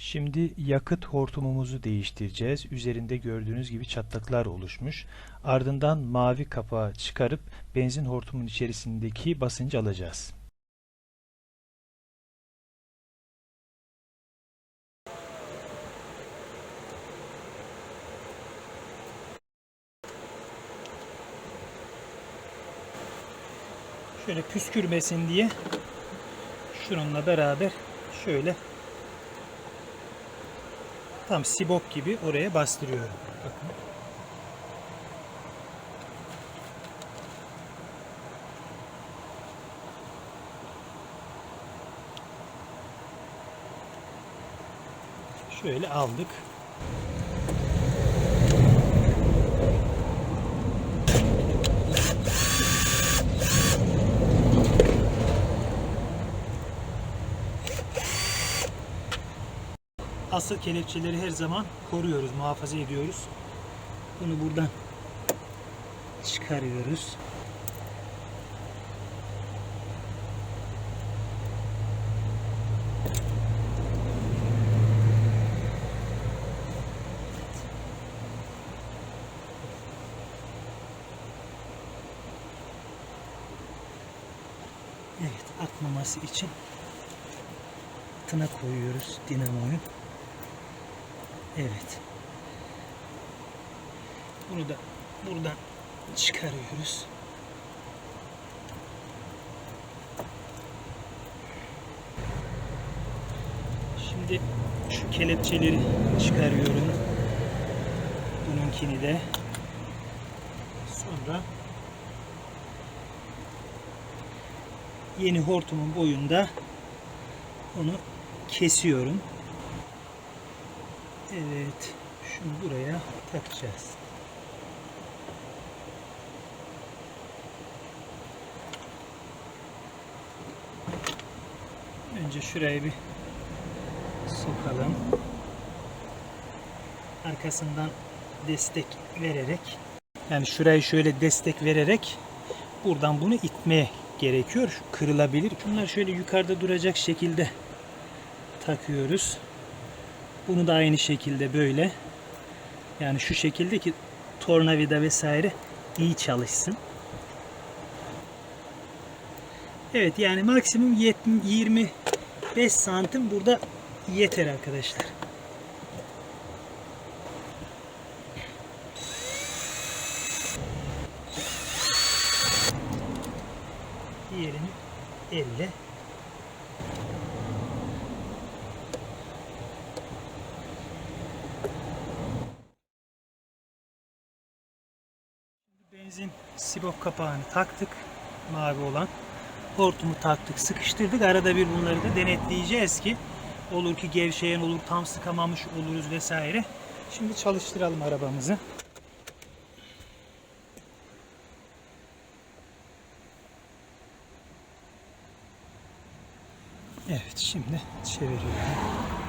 Şimdi yakıt hortumumuzu değiştireceğiz. Üzerinde gördüğünüz gibi çatlaklar oluşmuş. Ardından mavi kapağı çıkarıp benzin hortumun içerisindeki basıncı alacağız. Şöyle püskürmesin diye şununla beraber şöyle tam sibop gibi oraya bastırıyorum. Bakın. Şöyle aldık. Asıl kelepçeleri her zaman koruyoruz, muhafaza ediyoruz. Bunu buradan çıkarıyoruz. Evet, akmaması için tına koyuyoruz dinamoyu. Evet. Bunu da buradan çıkarıyoruz. Şimdi şu kelepçeleri çıkarıyorum. Bununkini de. Sonra yeni hortumun boyunda onu kesiyorum. Evet. Şunu buraya takacağız. Önce şuraya bir sokalım. Arkasından destek vererek yani şurayı şöyle destek vererek buradan bunu itmeye gerekiyor. Kırılabilir. Bunlar şöyle yukarıda duracak şekilde takıyoruz. Bunu da aynı şekilde böyle. Yani şu şekilde ki tornavida vesaire iyi çalışsın. Evet yani maksimum 70 25 santim burada yeter arkadaşlar. Diğerini elle Benzin sibop kapağını taktık. Mavi olan. Hortumu taktık, sıkıştırdık. Arada bir bunları da denetleyeceğiz ki olur ki gevşeyen olur, tam sıkamamış oluruz vesaire. Şimdi çalıştıralım arabamızı. Evet, şimdi çeviriyorum.